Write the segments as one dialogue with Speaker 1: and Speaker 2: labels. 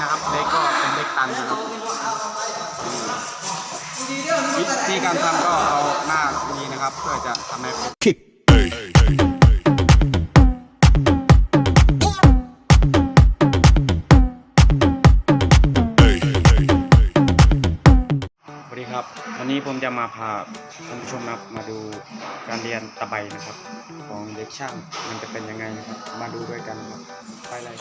Speaker 1: นะครับ เล็กก็เป็นเล็กตันนะครับวิธีการทำก็เอาหน้านี้นะครับ เพื่อจะทำให้สวัสดีครับ วันนี้ผมจะมาพาท่านผู้ชมนะครับมาดูการเรียนตะไบนะครับ ของเด็กช่างมันจะเป็นยังไงนะครับ มาดูด้วยกันครับ ไปเลย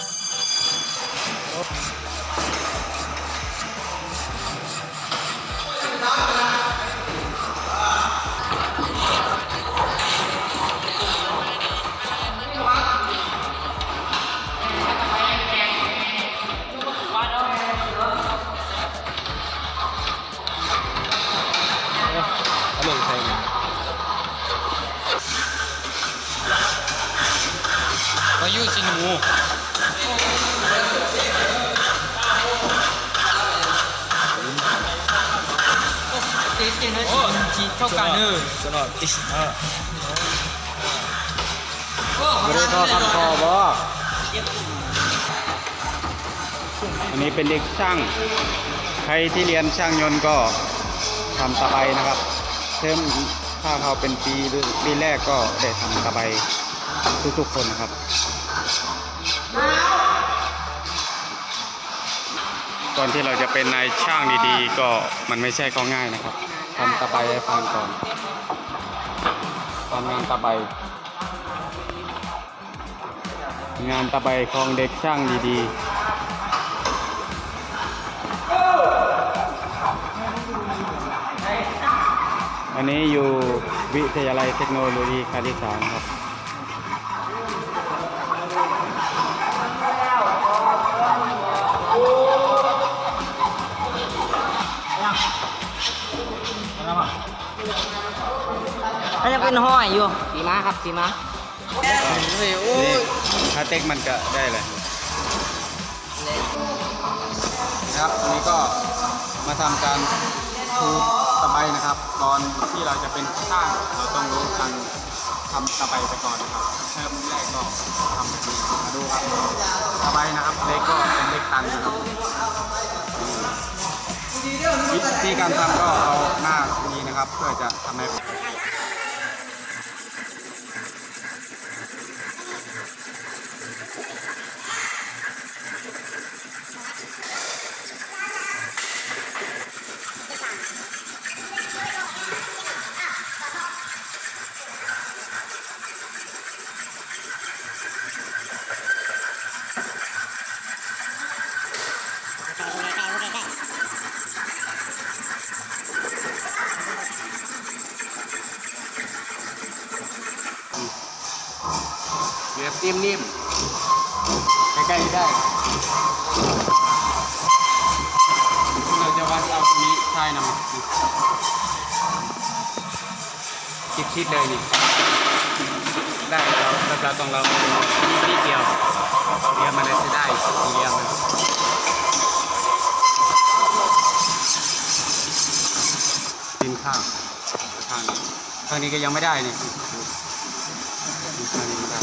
Speaker 2: วายุสินหมูโอ้จีเท่ากันเออ
Speaker 1: ตลอดติสไม่ได้ก็ทำคอบ่อันนี้เป็นเด็กช่าง ใครที่เรียนช่างยนต์ก็ทำตะไบนะครับเทอมถ้าเขาเป็นปีหรือปีแรกก็ได้ทำตะไบทุกๆคนนะครับ อนที่เราจะเป็นนายช่างดีๆ ก็มันไม่ใช่ก็ง่ายนะครับทำตะไบให้ฟังก่อนทำงานตะไบงานตะไบของเด็กช่างดีๆ อันนี้อยู่วิทยาลัยเทคโนโลยีคาริสานครับ
Speaker 3: อันยังเป็นห้อยอยู่สีม้าครับสีม้า
Speaker 1: นี่ถ้าเต็กมันก็ได้เลยนะครับอันนี้ก็มาทำการทูตะไบนะครับ ตอนที่เราจะเป็นช่างเราต้องรู้การทำตะไบไปก่อนนะครับเทอมแรกก็ทำแบบนี้มาดูครับตะไบนะครับเล็กก็เป็นเล็กตันนะครับวิธีการทำก็เอาหน้านี้นะครับ เพื่อจะทำให้ นิ่มๆ ใกล้ๆได้ เราจะวัดเอาตรงนี้ใช่นะมันคิดคิดๆเลยนี่ ได้เราเราต้องเรานิดเดียวเรียมมันจะได้เหลี่ยมนะดินข้างข้างนี้ข้างนี้ก็ยังไม่ได้นี่ข้างนี้ไม่ได้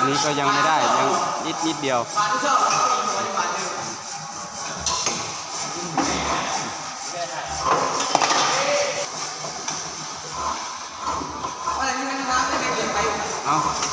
Speaker 1: อันนี้ก็ยังไม่ได้ยังนิดนิดเดียวเอา